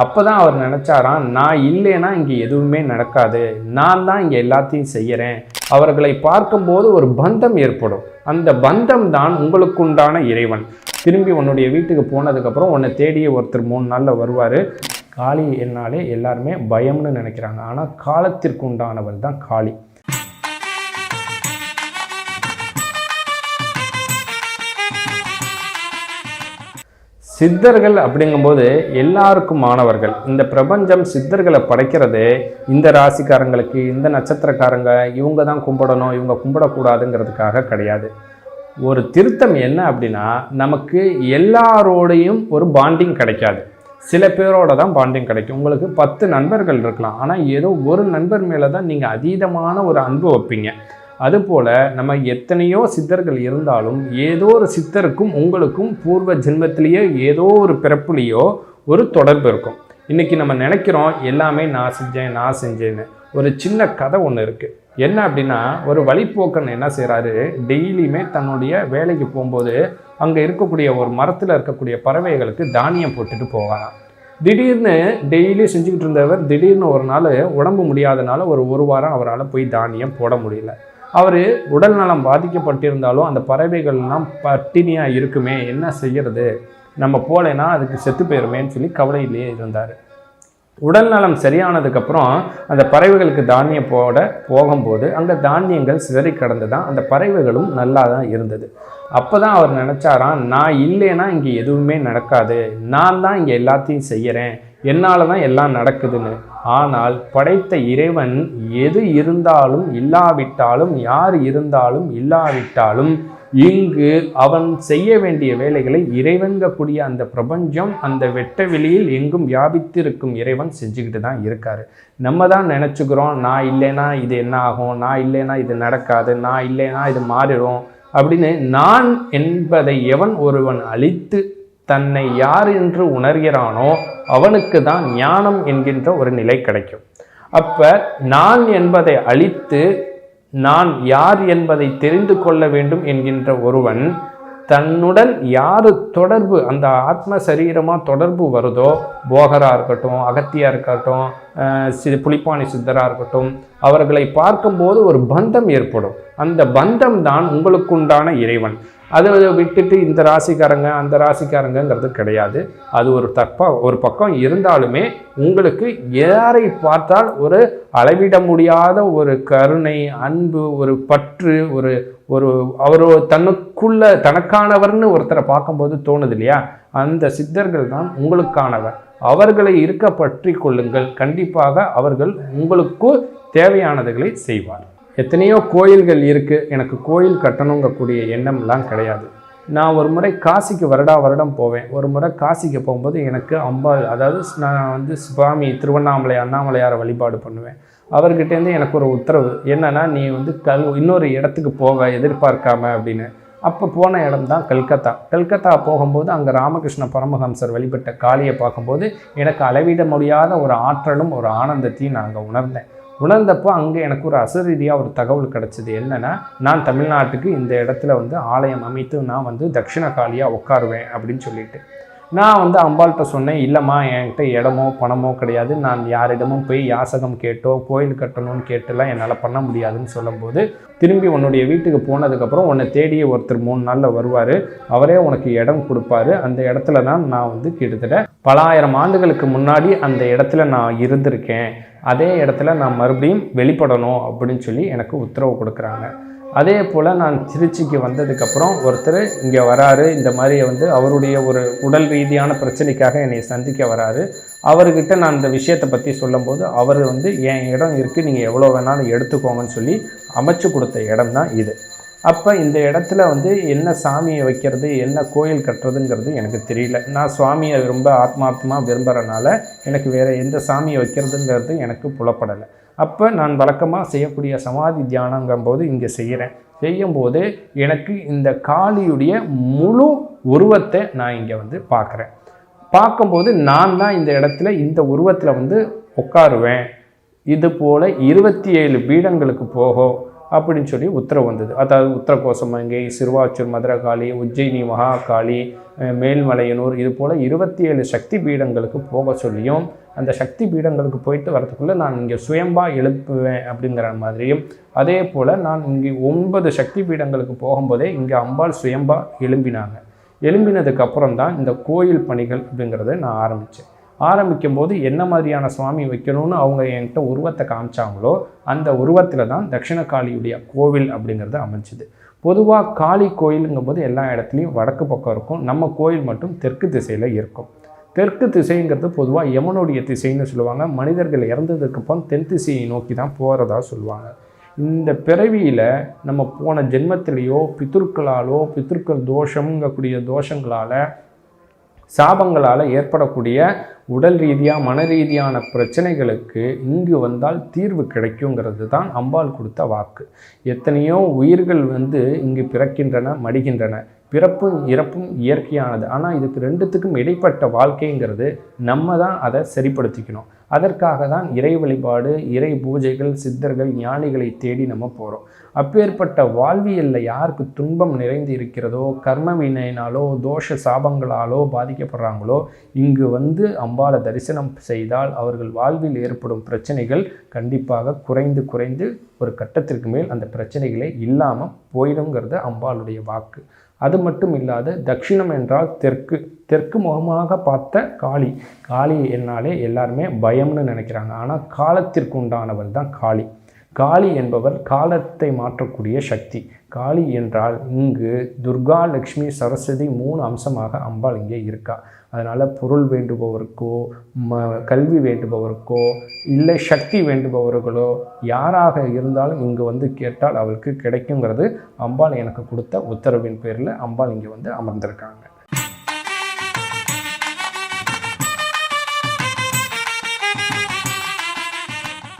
அப்போ தான் அவர் நினச்சாராம் நான் இல்லைன்னா இங்கே எதுவுமே நடக்காது. நான் தான் இங்கே எல்லாத்தையும் செய்கிறேன் அவர்களை பார்க்கும்போது ஒரு பந்தம் ஏற்படும். அந்த பந்தம் தான் உங்களுக்குண்டான இறைவன். திரும்பி உன்னுடைய வீட்டுக்கு போனதுக்கப்புறம் உன்னை தேடிய ஒருத்தர் மூணு நாளில் வருவார். காளி என்னாலே எல்லாருமே பயம்னு நினைக்கிறாங்க. ஆனால் காலத்திற்கு உண்டானவர் தான் காளி. சித்தர்கள் அப்படிங்கும்போது எல்லாருக்கும் மாணவர்கள். இந்த பிரபஞ்சம் சித்தர்களை படைக்கிறது இந்த ராசிக்காரங்களுக்கு இந்த நட்சத்திரக்காரங்க இவங்க தான் கும்பிடணும் இவங்க கும்பிடக்கூடாதுங்கிறதுக்காக கிடையாது. ஒரு திருத்தம் என்ன அப்படின்னா நமக்கு எல்லாரோடையும் ஒரு பாண்டிங் கிடைக்காது. சில பேரோட தான் பாண்டிங் கிடைக்கும். உங்களுக்கு பத்து நண்பர்கள் இருக்கலாம். ஆனால் ஏதோ ஒரு நண்பர் மேலே தான் நீங்கள் அதீதமான ஒரு அன்பு வைப்பீங்க. அதுபோல் நம்ம எத்தனையோ சித்தர்கள் இருந்தாலும் ஏதோ ஒரு சித்தருக்கும் உங்களுக்கும் பூர்வ ஜென்மத்திலேயோ ஏதோ ஒரு பிறப்புலேயோ ஒரு தொடர்பு இருக்கும். இன்றைக்கி நம்ம நினைக்கிறோம் எல்லாமே நான் செஞ்சேன் நான் செஞ்சேன்னு. ஒரு சின்ன கதை ஒன்று இருக்குது என்ன அப்படின்னா ஒரு வழிப்போக்கன் என்ன செய்கிறாரு டெய்லியுமே தன்னுடைய வேலைக்கு போகும்போது அங்கே இருக்கக்கூடிய ஒரு மரத்தில் இருக்கக்கூடிய பறவைகளுக்கு தானியம் போட்டுட்டு போவாராம். திடீர்னு டெய்லி செஞ்சுக்கிட்டு இருந்தவர் திடீர்னு ஒரு நாள் உடம்பு முடியாதனால ஒரு ஒரு வாரம் அவரால் போய் தானியம் போட முடியல. அவர் உடல் நலம் பாதிக்கப்பட்டிருந்தாலும் அந்த பறவைகள்லாம் பட்டினியாக இருக்குமே என்ன செய்யறது? நம்ம போலேன்னா அதுக்கு செத்து போயிருமேன்னு சொல்லி கவலையிலேயே இருந்தார். உடல் நலம் சரியானதுக்கப்புறம் அந்த பறவைகளுக்கு தானியம் போட போகும்போது அங்கே தானியங்கள் சிதறி கடந்து தான் அந்த பறவைகளும் நல்லா தான் இருந்தது. அப்போ தான் அவர் நினச்சாராம் நான் இல்லைன்னா இங்கே எதுவுமே நடக்காது. நான் தான் இங்கே எல்லாத்தையும் செய்கிறேன் என்னால் தான் எல்லாம் நடக்குதுன்னு. ஆனால் படைத்த இறைவன் எது இருந்தாலும் இல்லாவிட்டாலும் யார் இருந்தாலும் இல்லாவிட்டாலும் இங்கு அவன் செய்ய வேண்டிய வேலைகளை இறைவன்கக்கூடிய அந்த பிரபஞ்சம் அந்த வெட்ட வெளியில் எங்கும் வியாபித்திருக்கும் இறைவன் செஞ்சுக்கிட்டு தான் இருக்காரு. நம்ம தான் நினச்சிக்கிறோம் நான் இல்லைன்னா இது என்ன ஆகும் நான் இல்லைன்னா இது நடக்காது நான் இல்லைன்னா இது மாறிடும் அப்படின்னு நான் என்பதை எவன் ஒருவன் அழித்து தன்னை யார் என்று உணர்கிறானோ அவனுக்கு தான் ஞானம் என்கின்ற ஒரு நிலை கிடைக்கும். அப்ப நான் என்பதை அழித்து நான் யார் என்பதை தெரிந்து கொள்ள வேண்டும் என்கின்ற ஒருவன் தன்னுடன் யார் தொடர்பு அந்த ஆத்ம சரீரமாக தொடர்பு வருதோ போகராக இருக்கட்டும் அகத்தியா இருக்கட்டும் அஹ் சி புலிப்பாணி சித்தராக இருக்கட்டும் அவர்களை பார்க்கும்போது ஒரு பந்தம் ஏற்படும். அந்த பந்தம் தான் உங்களுக்குண்டான இறைவன். அதை விட்டுட்டு இந்த ராசிக்காரங்க அந்த ராசிக்காரங்கங்கிறது கிடையாது. அது ஒரு தப்பா ஒரு பக்கம் இருந்தாலுமே உங்களுக்கு யாரை பார்த்தால் ஒரு அளவிட முடியாத ஒரு கருணை அன்பு ஒரு பற்று ஒரு ஒரு அவர் தனக்குள்ள தனக்கானவர்னு ஒருத்தரை பார்க்கும்போது தோணுது இல்லையா அந்த சித்தர்கள் தான் உங்களுக்கானவர். அவர்களை இருக்க பற்றி கொள்ளுங்கள். கண்டிப்பாக அவர்கள் உங்களுக்கு தேவையானதுகளை செய்வார் எத்தனையோ கோயில்கள் இருக்குது எனக்கு கோயில் கட்டணுங்கக்கூடிய எண்ணம்லாம் கிடையாது. நான் ஒரு முறை காசிக்கு வருடா வருடம் போவேன். ஒரு முறை காசிக்கு போகும்போது எனக்கு அம்பாள் அதாவது நான் வந்து சுவாமி திருவண்ணாமலை அண்ணாமலையாரை வழிபாடு பண்ணுவேன். அவர்கிட்டேருந்து எனக்கு ஒரு உத்தரவு என்னென்னா நீ வந்து கல் இன்னொரு இடத்துக்கு போக எதிர்பார்க்காம அப்படின்னு. அப்போ போன இடம் தான் கல்கத்தா. கல்கத்தா போகும்போது அங்கே ராமகிருஷ்ண பரமஹம்சர் வழிபட்ட காளியை பார்க்கும்போது எனக்கு அளவிட முடியாத ஒரு ஆற்றலும் ஒரு ஆனந்தத்தையும் நான் அங்கே உணர்ந்தேன். உணர்ந்தப்போ அங்கே எனக்கு ஒரு அசரீதியாக ஒரு தகவல் கிடச்சிது. என்னென்னா நான் தமிழ்நாட்டுக்கு இந்த இடத்துல வந்து ஆலயம் அமைத்து நான் வந்து தட்சிண காளியாக உட்காருவேன் அப்படின்னு சொல்லிட்டு. நான் வந்து அம்பாள்கிட்ட சொன்னேன் இல்லைம்மா என்கிட்ட இடமோ பணமோ கிடையாது. நான் யாரிடமும் போய் யாசகம் கேட்டோ கோயில் கட்டணும்னு கேட்டுலாம் என்னால் பண்ண முடியாதுன்னு சொல்லும்போது திரும்பி உன்னுடைய வீட்டுக்கு போனதுக்கப்புறம் உன்னை தேடிய ஒருத்தர் மூணு நாளில் வருவார். அவரே உனக்கு இடம் கொடுப்பாரு. அந்த இடத்துல தான் நான் வந்து கிட்டத்தட்ட பல ஆயிரம் ஆண்டுகளுக்கு முன்னாடி அந்த இடத்துல நான் இருந்திருக்கேன். அதே இடத்துல நான் மறுபடியும் வெளிப்படணும் அப்படின்னு சொல்லி எனக்கு உத்தரவு கொடுக்குறாங்க. அதே போல் நான் திருச்சிக்கு வந்ததுக்கப்புறம் ஒருத்தர் இங்கே வராரு. இந்த மாதிரி வந்து அவருடைய ஒரு உடல் ரீதியான பிரச்சனைக்காக என்னை சந்திக்க வராரு. அவர்கிட்ட நான் இந்த விஷயத்தை பற்றி சொல்லும்போது அவர் வந்து என் இடம் இருக்குது நீங்கள் எவ்வளோ வேணாலும் எடுத்துக்கோங்கன்னு சொல்லி அமைச்சு கொடுத்த இடம் தான் இது. அப்போ இந்த இடத்துல வந்து என்ன சாமியை வைக்கிறது என்ன கோயில் கட்டுறதுங்கிறது எனக்கு தெரியல. நான் சுவாமியை ரொம்ப ஆத்மார்த்தமாக விரும்புகிறனால எனக்கு வேறு எந்த சாமியை வைக்கிறதுங்கிறது எனக்கு புலப்படலை. அப்போ நான் வழக்கமாக செய்யக்கூடிய சமாதி தியானங்கும்போது இங்கே செய்கிறேன் செய்யும்போது எனக்கு இந்த காளியுடைய முழு உருவத்தை நான் இங்கே வந்து பார்க்குறேன். பார்க்கும்போது நான் தான் இந்த இடத்துல இந்த உருவத்தில் வந்து உட்காருவேன். இது போல் இருபத்தி ஏழு பீடங்களுக்கு போகும் அப்படின்னு சொல்லி உத்தரவு வந்தது. அதாவது உத்தரகோசமங்கை சிறுவாச்சூர் மதுரகாளி உஜ்ஜயினி மகாகாளி மேல்மலையனூர் இது போல் இருபத்தி ஏழு சக்தி பீடங்களுக்கு போக சொல்லியும் அந்த சக்தி பீடங்களுக்கு போயிட்டு வரத்துக்குள்ளே நான் இங்கே சுயம்பா எழுப்புவேன் அப்படிங்கிற மாதிரியும் அதே போல் நான் இங்கே ஒன்பது சக்தி பீடங்களுக்கு போகும்போதே இங்கே அம்பாள் சுயம்பா எழும்பினாங்க. எழும்பினதுக்கப்புறம் தான் இந்த கோயில் பணிகள் அப்படிங்கிறத நான் ஆரம்பித்தேன் ஆரம்பிக்கும் போது என்ன மாதிரியான சுவாமி வைக்கணும்னு அவங்க என்கிட்ட உருவத்தை காமிச்சாங்களோ அந்த உருவத்தில் தான் தட்சிணகாளியுடைய கோவில் அப்படிங்கிறது அமைஞ்சிது. பொதுவாக காளி கோயிலுங்கும் போது எல்லா இடத்துலையும் வடக்கு பக்கம் இருக்கும். நம்ம கோயில் மட்டும் தெற்கு திசையில் இருக்கும். தெற்கு திசைங்கிறது பொதுவாக யமனுடைய திசைன்னு சொல்லுவாங்க. மனிதர்கள் இறந்ததுக்கு அப்புறம் தென் திசையை நோக்கி தான் போகிறதா சொல்லுவாங்க. இந்த பிறவியில் நம்ம போன ஜென்மத்திலேயோ பித்திருக்களாலோ பித்திருக்கள் தோஷங்கக்கூடிய தோஷங்களால் சாபங்களால் ஏற்படக்கூடிய உடல் ரீதியாக மன ரீதியான பிரச்சனைகளுக்கு இங்கு வந்தால் தீர்வு கிடைக்குங்கிறது தான் அம்பாள் கொடுத்த வாக்கு. எத்தனையோ உயிர்கள் வந்து இங்கு பிறக்கின்றன மடிகின்றன. பிறப்பும் இறப்பும் இயற்கையானது. ஆனால் இதுக்கு ரெண்டுத்துக்கும் இடைப்பட்ட வாழ்க்கைங்கிறது நம்ம தான் அதை சரிப்படுத்திக்கணும். அதற்காக தான் இறை வழிபாடு இறை பூஜைகள் சித்தர்கள் ஞானிகளை தேடி நம்ம போகிறோம் அப்பேற்பட்ட வாழ்வியலில் யாருக்கு துன்பம் நிறைந்து இருக்கிறதோ கர்ம வினையினாலோ தோஷ சாபங்களாலோ பாதிக்கப்படுறாங்களோ இங்கு வந்து அம்பாளை தரிசனம் செய்தால் அவர்கள் வாழ்வில் ஏற்படும் பிரச்சனைகள் கண்டிப்பாக குறைந்து குறைந்து ஒரு கட்டத்திற்கு மேல் அந்த பிரச்சனைகளே இல்லாமல் போயிடுங்கிறது அம்பாளுடைய வாக்கு. அது மட்டும் இல்லாது தட்சிணம் என்றால் தெற்கு தெற்கு முகமாக பார்த்த காளி. காளி என்னாலே எல்லாருமே பயம்னு நினைக்கிறாங்க. ஆனால் காலத்திற்கு உண்டானவள் தான் காளி. காளி என்பவர் காலத்தை மாற்றக்கூடிய சக்தி. காளி என்றால் இங்கு துர்கா லக்ஷ்மி சரஸ்வதி மூணு அம்சமாக அம்பாள் இங்கே இருக்கா. அதனால் பொருள் வேண்டுபவருக்கோ ம கல்வி வேண்டுபவருக்கோ இல்லை சக்தி வேண்டுபவர்களோ யாராக இருந்தாலும் இங்கு வந்து கேட்டால் அவளுக்கு கிடைக்குங்கிறது அம்பாள் எனக்கு கொடுத்த உத்தரவின் பேரில் அம்பாள் இங்கே வந்து அமர்ந்திருக்காங்க.